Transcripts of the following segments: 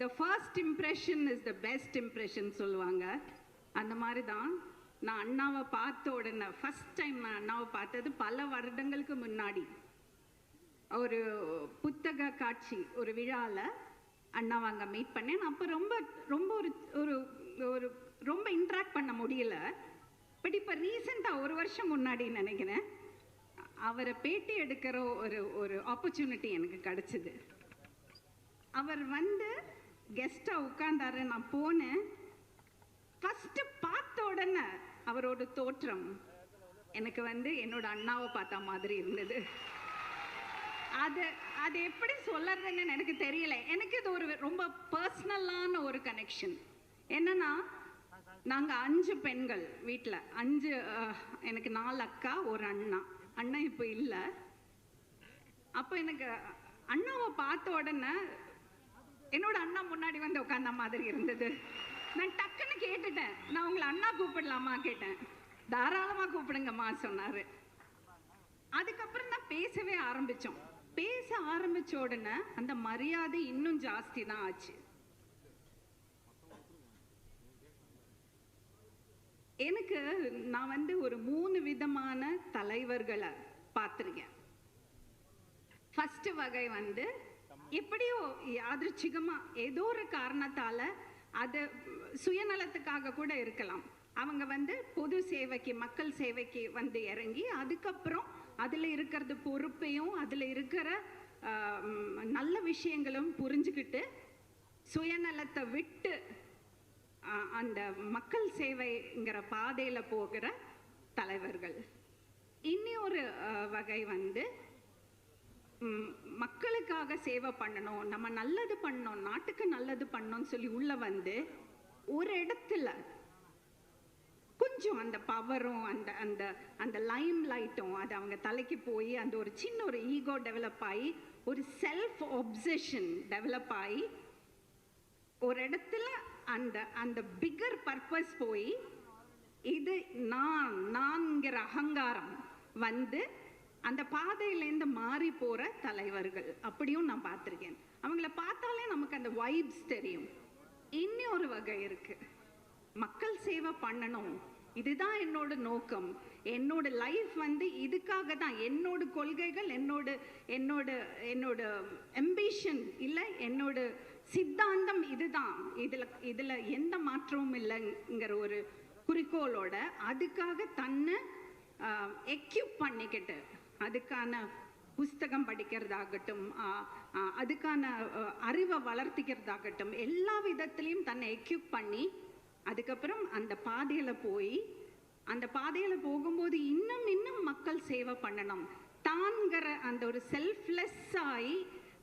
The first impression is the best impression சொல்லுவாங்க. அந்த மாதிரி தான் நான் அண்ணாவை பார்த்த உடனே ஃபர்ஸ்ட் டைம் நான் அண்ணாவை பார்த்தது பல வருடங்களுக்கு முன்னாடி. ஒரு புத்தக காட்சி ஒரு விழாவில் அண்ணாவை அங்கே மீட் பண்ணேன். அப்போ ரொம்ப ரொம்ப ஒரு ஒரு ஒரு ரொம்ப இன்ட்ராக்ட் பண்ண முடியல. பட் இப்போ ரீசெண்டாக ஒரு வருஷம் முன்னாடி நினைக்கிறேன் அவரை பேட்டி எடுக்கிற ஒரு ஒரு ஆப்பர்ச்சுனிட்டி எனக்கு கிடச்சிது. அவர் வந்து கெஸ்ட்டாக உட்கார்ந்தாரு. நான் போனேன். ஃபஸ்ட்டு பார்த்த உடனே அவரோட தோற்றம். எனக்கு வந்து என்னோட அண்ணாவை பார்த்த மாதிரி இருந்தது. அது அது எப்படி சொல்லறதுன்னு எனக்கு தெரியல. எனக்கு இது ஒரு ரொம்ப பர்சனலான ஒரு கனெக்ஷன் என்னன்னா நாங்க அஞ்சு பெண்கள் வீட்டில் அஞ்சு எனக்கு நாலு அக்கா ஒரு அண்ணா. அண்ணா இப்போ இல்லை. அப்போ எனக்கு அண்ணாவை பார்த்த உடனே என்னோட அண்ணா முன்னாடி வந்து உட்கார்ந்த மாதிரி இருந்தது. நான் டக்குன்னு கேட்டுட்டேன். நான் உங்களை அண்ணா கூப்பிடலாமா கேட்டேன். தாராளமா கூப்பிடுங்கம்மா சொன்னாரு. அதுக்கப்புறம் தான் பேசவே ஆரம்பிச்சோம். பேச ஆரம்பிச்ச உடனே அந்த மரியாதை இன்னும் ஜாஸ்தி தான் ஆச்சு. எனக்கு நான் வந்து ஒரு மூணு விதமான தலைவர்களை பார்த்துருக்கேன். ஃபர்ஸ்ட் வகை வந்து எப்படியோ அதிர்ச்சிகமாக ஏதோ ஒரு காரணத்தால் அது சுயநலத்துக்காக கூட இருக்கலாம். அவங்க வந்து பொது சேவைக்கு மக்கள் சேவைக்கு வந்து இறங்கி அதுக்கப்புறம் அதில் இருக்கிறது பொறுப்பையும் அதில் இருக்கிற நல்ல விஷயங்களும் புரிஞ்சுக்கிட்டு சுயநலத்தை விட்டு அந்த மக்கள் சேவைங்கிற பாதையில் போகிற தலைவர்கள். இன்னி ஒரு வகை வந்து மக்களுக்காக சேவை பண்ணணும் நம்ம நல்லது பண்ணோம் நாட்டுக்கு நல்லது பண்ணோம்னு சொல்லி உள்ள வந்து ஒரு இடத்துல கொஞ்சம் அந்த பவரும் அந்த அந்த அந்த லைம் லைட்டும் அது அவங்க தலைக்கு போய் அந்த ஒரு சின்ன ஒரு ஈகோ டெவலப் ஆகி ஒரு செல்ஃப் ஒப்சஷன் டெவலப் ஆகி ஒரு இடத்துல அந்த அந்த பிகர் பர்பஸ் போய் இது நான் நான்கிற அகங்காரம் வந்து அந்த பாதையிலேருந்து மாறி போகிற தலைவர்கள். அப்படியும் நான் பார்த்துருக்கேன். அவங்கள பார்த்தாலே நமக்கு அந்த வைப்ஸ் தெரியும். இன்னி ஒரு வகை இருக்குது மக்கள் சேவை பண்ணணும். இதுதான் என்னோட நோக்கம். என்னோட லைஃப் வந்து இதுக்காக தான் என்னோட கொள்கைகள் என்னோட என்னோட என்னோட எம்பிஷன் இல்லை என்னோட சித்தாந்தம் இதுதான். இதில் இதில் எந்த மாற்றமும் இல்லைங்கிற ஒரு குறிக்கோளோட அதுக்காக தன்னை எக்யூப் பண்ணிக்கிட்டு அதுக்கான புஸ்தகம் படிக்கிறதாகட்டும் அதுக்கான அறிவை வளர்த்திக்கிறதாகட்டும் எல்லா விதத்துலேயும் தன்னை எக்யூப் பண்ணி அதுக்கப்புறம் அந்த பாதையில் போய் அந்த பாதையில் போகும்போது இன்னும் இன்னும் மக்கள் சேவை பண்ணணும். தான்கிற அந்த ஒரு செல்ஃப்லெஸ் ஆகி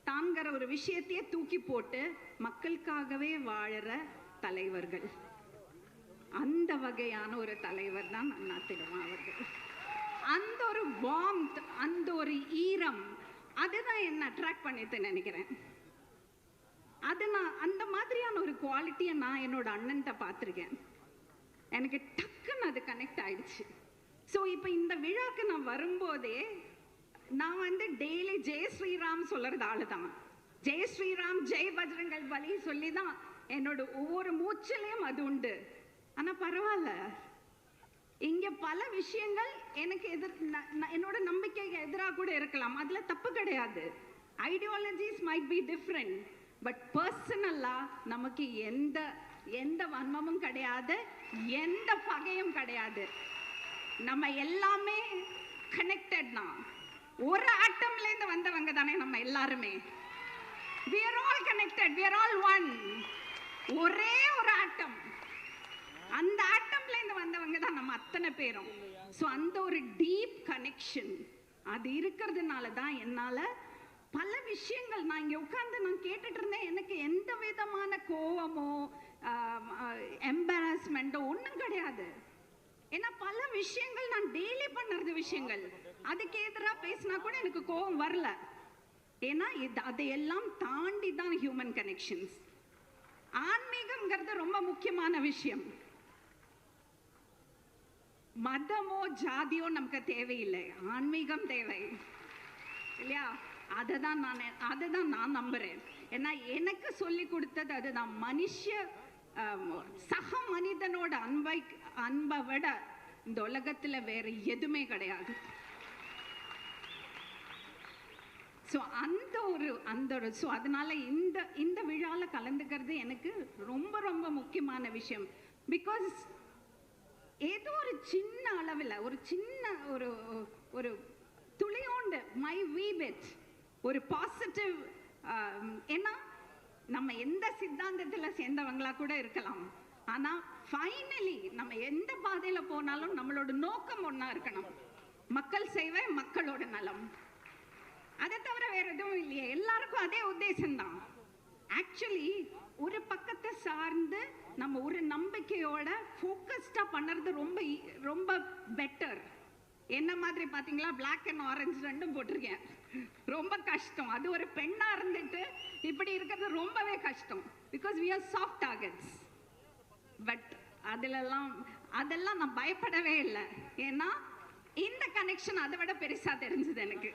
தான்கிற ஒரு விஷயத்தையே தூக்கி போட்டு மக்களுக்காகவே வாழற தலைவர்கள். அந்த வகையான ஒரு தலைவர் தான் அண்ணா திருமா அவர்கள் அந்த ஒரு வார்ம்த் அந்த ஒரு ஈரம் அதுதான் என்ன அட்ராக்ட் பண்ணிட்டு நினைக்கிறேன். அது நான் அந்த மாதிரியான ஒரு குவாலிட்டியை நான் என்னோட அண்ணன்கிட்ட பார்த்துருக்கேன். எனக்கு டக்குன்னு அது கனெக்ட் ஆயிடுச்சு. ஸோ இப்போ இந்த விழாக்கு நான் வரும்போதே நான் வந்து டெய்லி ஜெய் ஸ்ரீராம் சொல்கிறது ஆள் தான் ஜெய் ஸ்ரீராம் ஜெய் பஜ்ரங்கள் பலி சொல்லி தான் என்னோட ஒவ்வொரு மூச்சிலையும் அது உண்டு. ஆனால் பரவாயில்ல. இங்க பல விஷயங்கள் எனக்கு எதிர் ந- ந- என்னோட நம்பிக்கைக்கு எதிராக கூட இருக்கலாம். அதுல தப்பு கிடையாது. Ideologies might be different but பர்சனலாக நமக்கு எந்த எந்த வன்மமும் கிடையாது எந்த பகையும் கிடையாது. நம்ம எல்லாமே கனெக்டட் தான். ஒரு ஆட்டம்ல இருந்து வந்தவங்க தானே நம்ம எல்லாருமே. We are all connected we are all one ஒரே ஒரு ஆட்டம். அந்த ஆட்டம்ல இருந்து வந்தவங்க தான் நம்ம அத்தனை பேரும். ஸோ அந்த ஒரு டீப் கனெக்ஷன் அது இருக்கிறதுனால தான் என்னால பல விஷயங்கள் நான் இங்க உட்கார்ந்து நான் கேட்டுட்டு இருந்தேன். எனக்கு எந்த விதமான கோவமோ எம்பாரஸ்மெண்ட்டோ ஒன்றும் கிடையாது. ஏன்னா பல விஷயங்கள் நான் டெய்லி பண்ணுறது விஷயங்கள். அதுக்கு எதிராக பேசினா கூட எனக்கு கோவம் வரல. ஏன்னா இது அதையெல்லாம் தாண்டி தான் ஹியூமன் கனெக்ஷன்ஸ் ஆன்மீகம்ங்கிறது ரொம்ப முக்கியமான விஷயம். மதமோ ஜாதியோ நமக்கு தேவையில்லை. ஆன்மீகம் தேவை. இல்லையா? அதை தான் நான் அதை தான் நான் நம்புறேன். ஏன்னா எனக்கு சொல்லி கொடுத்தது அதுதான். மனுஷ சக மனிதனோட அன்பை அன்பை விட இந்த உலகத்துல வேற எதுவுமே கிடையாது. ஸோ அந்த ஒரு அந்த ஒரு ஸோ அதனால இந்த இந்த விழாவில் கலந்துக்கிறது எனக்கு ரொம்ப ரொம்ப முக்கியமான விஷயம். பிகாஸ் ஏதோ ஒரு சின்ன அளவில் ஒரு சின்ன ஒரு ஒரு துளியோண்டு மை வீபெட் ஒரு பாசிட்டிவ் ஏன்னா நம்ம எந்த சித்தாந்தத்தில் சேர்ந்தவங்களா கூட இருக்கலாம். ஆனால் ஃபைனலி நம்ம எந்த பாதையில் போனாலும் நம்மளோட நோக்கம் ஒன்றா இருக்கணும். மக்கள் சேவை மக்களோட நலம். அதை தவிர வேற எதுவும் இல்லையே. எல்லாருக்கும் அதே உத்தேசம்தான். ஆக்சுவலி ஒரு பக்கத்தை சார்ந்து நம்ம ஒரு நம்பிக்கையோட ஃபோக்கஸ்டாக பண்ணுறது ரொம்ப e, ரொம்ப பெட்டர் என்ன மாதிரி பார்த்தீங்களா பிளாக் அண்ட் ஆரஞ்சு ரெண்டும் போட்டிருக்கேன். ரொம்ப கஷ்டம். அது ஒரு பெண்ணா இருந்துட்டு இப்படி இருக்கிறது ரொம்பவே கஷ்டம். Because we are soft targets but அதிலெல்லாம் அதெல்லாம் நான் பயப்படவே இல்லை. ஏன்னா இந்த கனெக்ஷன் அதை விட பெருசா தெரிஞ்சுது எனக்கு.